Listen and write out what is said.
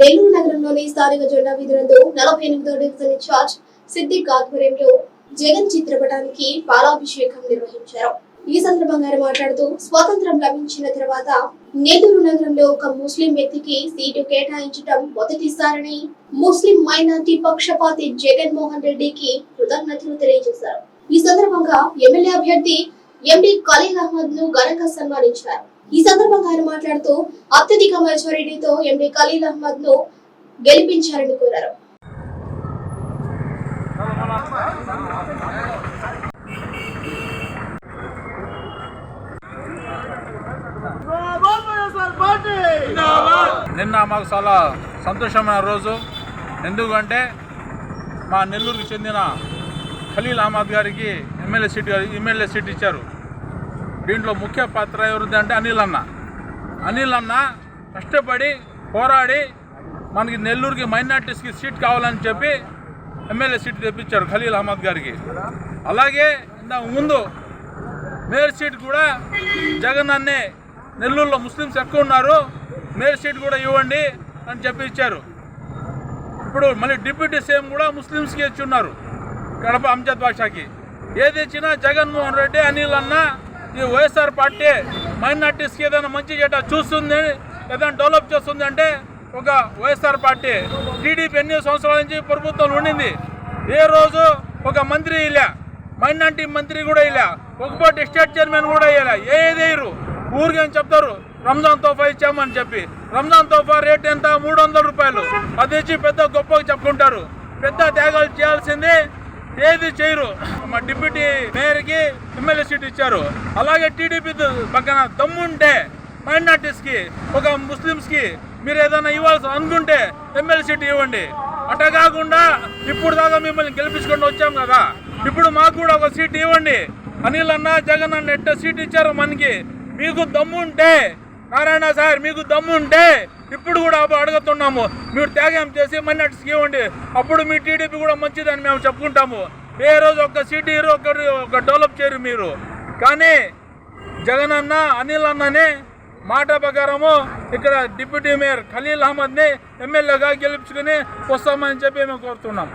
నెల్లూరు నగరంలోని స్థానిక జెండా వీధులందు నలభై ఎనిమిదో డివిజన్ ఇన్ఛార్జ్ సిద్దిక్ ఆధ్వర్యంలో జగన్ చిత్రపటానికి పాలాభిషేకం నిర్వహించారు. ఈ సందర్భంగా ఆయన మాట్లాడుతూ స్వాతంత్రం లభించిన తర్వాత నెల్లూరు నగరంలో ఒక ముస్లిం వ్యక్తికి సీటు కేటాయించడం మొదటిసారని ముస్లిం మైనార్టీ పక్షపాతి జగన్మోహన్ రెడ్డికి కృతజ్ఞతలు తెలియజేశారు. ఈ సందర్భంగా ఎమ్మెల్యే అభ్యర్థి ఎండి ఖలీల్ అహ్మద్ను ఘనంగా సన్మానించారు. ఈ సందర్భంగా ఆయన మాట్లాడుతూ అత్యధిక మెజారిటీతో ఎండి ఖలీల్ అహ్మద్ను గెలిపించారని కోరారు. నిన్న మాకు చాలా సంతోషమైన రోజు. ఎందుకంటే మా నెల్లూరుకు చెందిన ఖలీల్ అహ్మద్ గారికి ఎమ్మెల్యే సీట్ ఎమ్మెల్యే సీట్ ఇచ్చారు. దీంట్లో ముఖ్య పాత్ర ఎవరిది అంటే అనిల్ అన్న. అనిల్ అన్న కష్టపడి పోరాడి మనకి నెల్లూరుకి మైనార్టీస్కి సీట్ కావాలని చెప్పి ఎమ్మెల్యే సీట్ తెప్పించారు ఖలీల్ అహ్మద్ గారికి. అలాగే ఇంతకు ముందు మేయర్ సీట్ కూడా జగన్ అన్నే నెల్లూరులో ముస్లిమ్స్ ఎక్కువ ఉన్నారు మేయర్ సీట్ కూడా ఇవ్వండి అని చెప్పి ఇచ్చారు. ఇప్పుడు మళ్ళీ డిప్యూటీ సీఎం కూడా ముస్లిమ్స్కి ఇచ్చి ఉన్నారు కడప అంజద్ బాషాకి ఏది ఇచ్చినా జగన్మోహన్ రెడ్డి అనిల్ అన్న ఈ వైఎస్ఆర్ పార్టీ మైనార్టీస్కి ఏదైనా మంచి చేట చూస్తుంది ఏదైనా డెవలప్ చేస్తుంది అంటే ఒక వైఎస్ఆర్ పార్టీ. టీడీపీ ఎన్ని సంవత్సరాల నుంచి ప్రభుత్వం ఉండింది. ఏ రోజు ఒక మంత్రి ఇలా మైనార్టీ మంత్రి కూడా ఇలా ఒకపాటి స్టేట్ చైర్మన్ కూడా ఇలా ఏదేరు ఊరికి అని చెప్తారు రంజాన్ తోఫా ఇచ్చామని చెప్పి. రంజాన్ తోఫా రేట్ ఎంత? మూడు వందల రూపాయలు. అది ఇచ్చి పెద్ద గొప్పగా చెప్పుకుంటారు. పెద్ద త్యాగాలు చేయాల్సింది ఏది చేయరు. మా డిప్యూటీ మేయర్కి ఎమ్మెల్యే సీట్ ఇచ్చారు. అలాగే టీడీపీ పక్కన దమ్ముంటే మైనార్టీస్కి ఒక ముస్లిమ్స్కి మీరు ఏదైనా ఇవ్వాల్సి అనుకుంటే ఎమ్మెల్యే సీట్ ఇవ్వండి. అట్ట కాకుండా ఇప్పుడు దాకా మిమ్మల్ని గెలిపించుకొని వచ్చాం కదా. ఇప్పుడు మాకు కూడా ఒక సీట్ ఇవ్వండి. అనిల్ అన్న జగన్ అన్న ఎట్ట సీట్ ఇచ్చారు మనకి. మీకు దమ్ముంటే నారాయణ సార్ మీకు దమ్ముంటే ఇప్పుడు కూడా అడుగుతున్నాము. మీరు త్యాగం చేసి మైనార్టీస్కి ఇవ్వండి అప్పుడు మీ టీడీపీ కూడా మంచిదని మేము చెప్పుకుంటాము. ఏ రోజు ఒక సిటీ ఇరు ఒకరు ఒక డెవలప్ చేయరు మీరు. కానీ జగన్ అన్న అనిల్ అన్ననే మాట ప్రకారము ఇక్కడ డిప్యూటీ మేయర్ ఖలీల్ అహ్మద్ని ఎమ్మెల్యేగా గెలుచుకుని వస్తామని చెప్పి మేము కోరుతున్నాం.